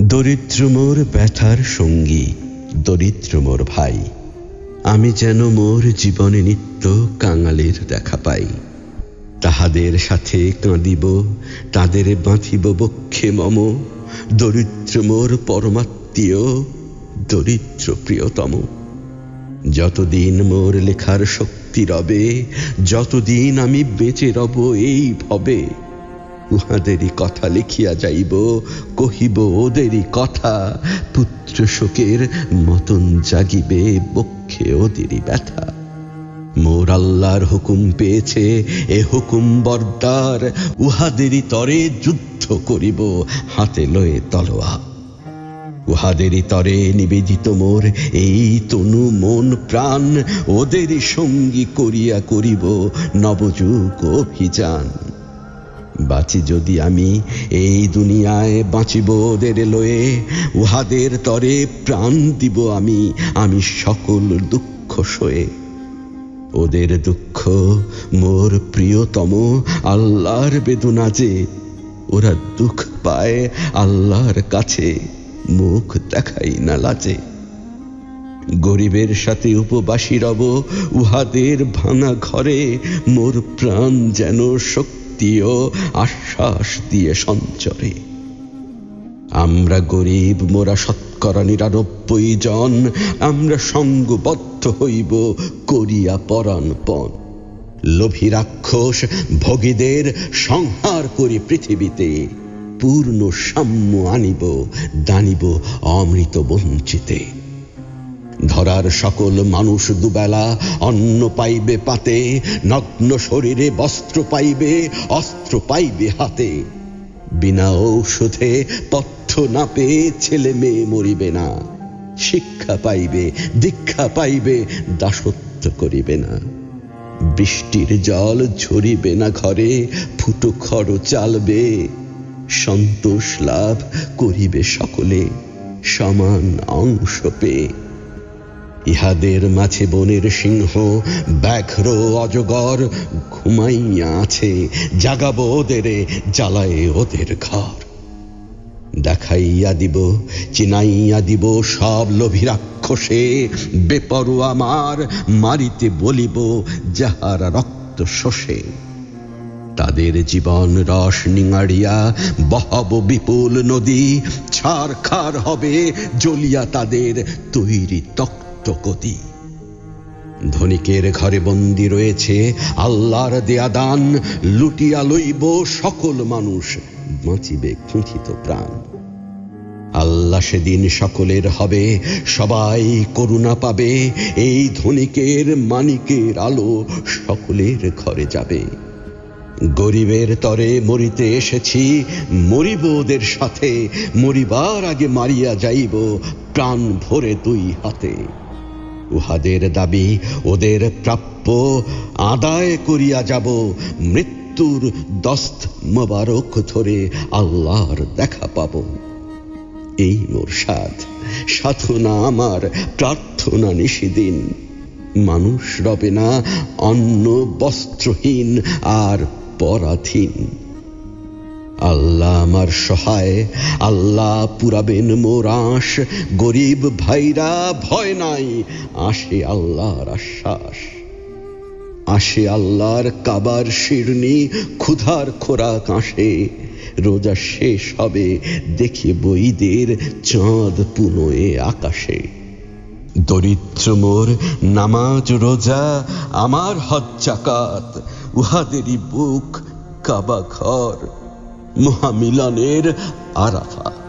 দরিদ্র মোর ব্যথার সঙ্গী দরিদ্র মোর ভাই। আমি যেন মোর জীবনে নিত্য কাঙালের দেখা পাই। তাহাদের সাথে কাঁদিব, তাদের বাঁধিব বক্ষে মম দরিদ্র মোর পরমাত্মীয় দরিদ্র প্রিয়তম যতদিন মোর লেখার শক্তি রবে, যতদিন আমি বেঁচে রব এই ভবে উহাদেরই কথা লিখিয়া যাইব, কহিব, ওদেরই কথা। পুত্র শোকের মতন জাগিবে, বক্ষে ওদেরই ব্যথা। মোর আল্লাহর হুকুম পেয়েছে, এ হুকুম বর্দার। উহাদেরই তরে যুদ্ধ করিব, হাতে লয়ে তলোয়া। উহাদেরই তরে নিবেদিত মোর এই তনু মন প্রাণ। ওদেরই সঙ্গী করিয়া করিব নবযুগ অভিযান। বাঁচি যদি আমি, এই দুনিয়ায় বাঁচিব ওদের লয়ে। উহাদের তরে প্রাণ দিব আমি আমি সকল দুঃখ সয়ে। ওদের দুঃখ মোর প্রিয়তম, আল্লাহর বেদনা যে। ওরা দুঃখ পায় আল্লাহর কাছে, মুখ দেখাই না লাজে। গরিবের সাথে উপবাসী রব, উহাদের ভাঙা ঘরে মোর প্রাণ যেন শক্তি ও আশ্বাস দিয়ে সঞ্চরে। আমরা গরিব, মোরা শতকরা নিরানব্বই জন, আমরা সঙ্গবদ্ধ হইব করিয়া পরাণপণ লোভী রাক্ষস, ভোগীদের সংহার করি পৃথিবীতে, পূর্ণ সাম্য আনিব, দানিব অমৃত বঞ্চিতে। ধরার সকল মানুষ দুবেলা অন্ন পাইবে পাতে, নগ্ন শরীরে বস্ত্র পাইবে, অস্ত্র পাইবে হাতে। বিনা ঔষধে পথ্য না পেয়ে ছেলে মেয়ে মরিবে না, শিক্ষা পাইবে, দীক্ষা পাইবে, দাসত্ব করিবে না। বৃষ্টির জল ঝরিবে না ঘরে, ফুটো খড় চালবে, সন্তোষ লাভ করিবে সকলে, সমান অংশ পেয়ে। ইহাদের মাঝে বনের সিংহ, ব্যাঘ্র, অজগর ঘুমাইয়া আছে, জাগাবো ওদেরে, জ্বালায় ওদের ঘর। দেখাইয়া দিব, চিনাইয়া দিব সব লোভী রাক্ষসে বেপরু আমার মারিতে বলিব যাহারা রক্ত শোষে। তাদের জীবন রস নিঙাড়িয়া বহব বিপুল নদী ছাড় খার হবে, জ্বলিয়া তাদের তৈরি তক্ত। গতি ধনিকের ঘরে বন্দি রয়েছে আল্লাহর দেয়া দান, লুটিয়া লইব সকল মানুষ, বাঁচিবে কুণ্ঠিত প্রাণ। আল্লাহ সেদিন সকলের হবে, সবাই করুণা পাবে, এই ধনিকের মানিকের আলো সকলের ঘরে যাবে। গরিবের তরে মরিতে এসেছি, মরিব ওদের সাথে, মরিবার আগে মারিয়া যাইব, প্রাণ ভরে দুই হাতে। উহাদের দাবি, ওদের প্রাপ্য আদায় করিয়া যাব। মৃত্যুর দস্ত মোবারক ধরে আল্লাহর দেখা পাব। এই মোর সাধ। সাধনা আমার, প্রার্থনা নিশিদিন মানুষ রবে না, অন্ন বস্ত্রহীন আর পরাধীন। আল্লাহ আমার সহায়, আল্লাহ পুরাবেন মোর আশ। গরিব ভাইরা ভয় নাই, আসে আল্লাহর আশ্বাস। আসে আল্লাহর কাবার শিরনি ক্ষুধার খোরাক আসে। রোজা শেষ হবে দেখে বইদের চাঁদ পুনয়ে আকাশে। দরিদ্র মোর নামাজ রোজা, আমার হজ্জাকাত উহাদেরই বুক কাবা ঘর। মহামিলনের আরাফাত